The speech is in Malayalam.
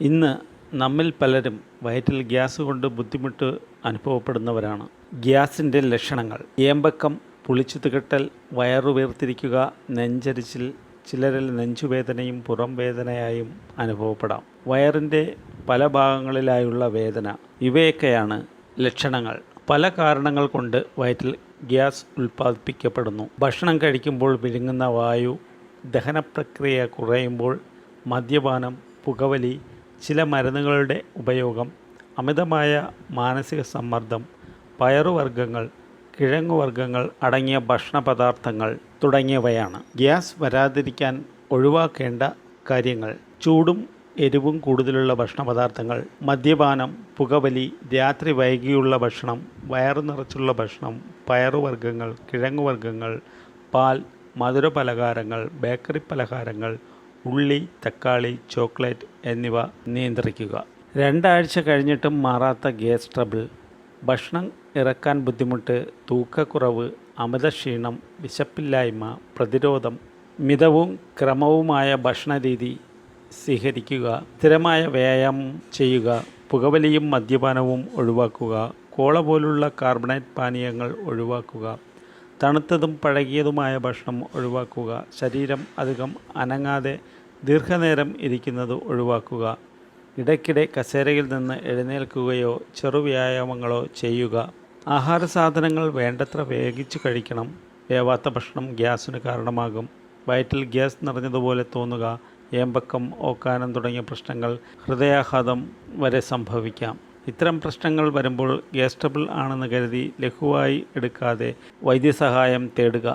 ഇന്ന് നമ്മിൽ പലരും വയറ്റിൽ ഗ്യാസ് കൊണ്ട് ബുദ്ധിമുട്ട് അനുഭവപ്പെടുന്നവരാണ്. ഗ്യാസിന്റെ ലക്ഷണങ്ങൾ. ഏമ്പക്കം പുളിച്ചു തികട്ടൽ വയറു വേർത്തിരിക്കുക നെഞ്ചരിച്ചിൽ ചിലരിൽ നെഞ്ചുവേദനയും പുറം വേദനയായും അനുഭവപ്പെടാം. വയറിന്റെ പല ഭാഗങ്ങളിലായുള്ള വേദന. ഇവയൊക്കെയാണ് ലക്ഷണങ്ങൾ. പല കാരണങ്ങൾ കൊണ്ട് വയറ്റിൽ ഗ്യാസ് ഉൽപ്പാദിപ്പിക്കപ്പെടുന്നു. ഭക്ഷണം കഴിക്കുമ്പോൾ വിഴുങ്ങുന്ന വായു ദഹനപ്രക്രിയ കുറയുമ്പോൾ മദ്യപാനം പുകവലി ചില മരുന്നുകളുടെ ഉപയോഗം അമിതമായ മാനസിക സമ്മർദ്ദം പയറുവർഗങ്ങൾ കിഴങ്ങുവർഗങ്ങൾ അടങ്ങിയ ഭക്ഷണ പദാർത്ഥങ്ങൾ തുടങ്ങിയവയാണ്. ഗ്യാസ് വരാതിരിക്കാൻ ഒഴിവാക്കേണ്ട കാര്യങ്ങൾ ചൂടും എരിവും കൂടുതലുള്ള ഭക്ഷണ പദാർത്ഥങ്ങൾ മദ്യപാനം പുകവലി രാത്രി വൈകിയുള്ള ഭക്ഷണം വയറു നിറച്ചുള്ള ഭക്ഷണം പയറുവർഗങ്ങൾ കിഴങ്ങുവർഗങ്ങൾ പാൽ മധുര പലഹാരങ്ങൾ ബേക്കറി പലഹാരങ്ങൾ ഉള്ളി തക്കാളി ചോക്ലേറ്റ് എന്നിവ നിയന്ത്രിക്കുക. രണ്ടാഴ്ച കഴിഞ്ഞിട്ടും മാറാത്ത ഗ്യാസ് ട്രബിൾ ഭക്ഷണം ഇറക്കാൻ ബുദ്ധിമുട്ട് തൂക്കക്കുറവ് അമിതക്ഷീണം വിശപ്പില്ലായ്മ പ്രതിരോധം മിതവും ക്രമവുമായ ഭക്ഷണരീതി സ്വീകരിക്കുക സ്ഥിരമായ വ്യായാമം ചെയ്യുക പുകവലിയും മദ്യപാനവും ഒഴിവാക്കുക കോള പോലുള്ള കാർബണേറ്റ് പാനീയങ്ങൾ ഒഴിവാക്കുക തണുത്തതും പഴകിയതുമായ ഭക്ഷണം ഒഴിവാക്കുക. ശരീരം അധികം അനങ്ങാതെ ദീർഘനേരം ഇരിക്കുന്നത് ഒഴിവാക്കുക. ഇടയ്ക്കിടെ കസേരയിൽ നിന്ന് എഴുന്നേൽക്കുകയോ ചെറു വ്യായാമങ്ങളോ ചെയ്യുക. ആഹാര സാധനങ്ങൾ വേണ്ടത്ര വേഗിച്ചു കഴിക്കണം. വേവാത്ത ഭക്ഷണം ഗ്യാസിന് കാരണമാകും. വയറ്റിൽ ഗ്യാസ് നിറഞ്ഞതുപോലെ തോന്നുക. ഏമ്പക്കം ഓക്കാനം തുടങ്ങിയ പ്രശ്നങ്ങൾ ഹൃദയാഘാതം വരെ സംഭവിക്കാം. ഇത്തരം പ്രശ്നങ്ങൾ വരുമ്പോൾ ഗ്യാസ് ട്രബിൾ ആണെന്ന് കരുതി ലഘുവായി എടുക്കാതെ വൈദ്യസഹായം തേടുക.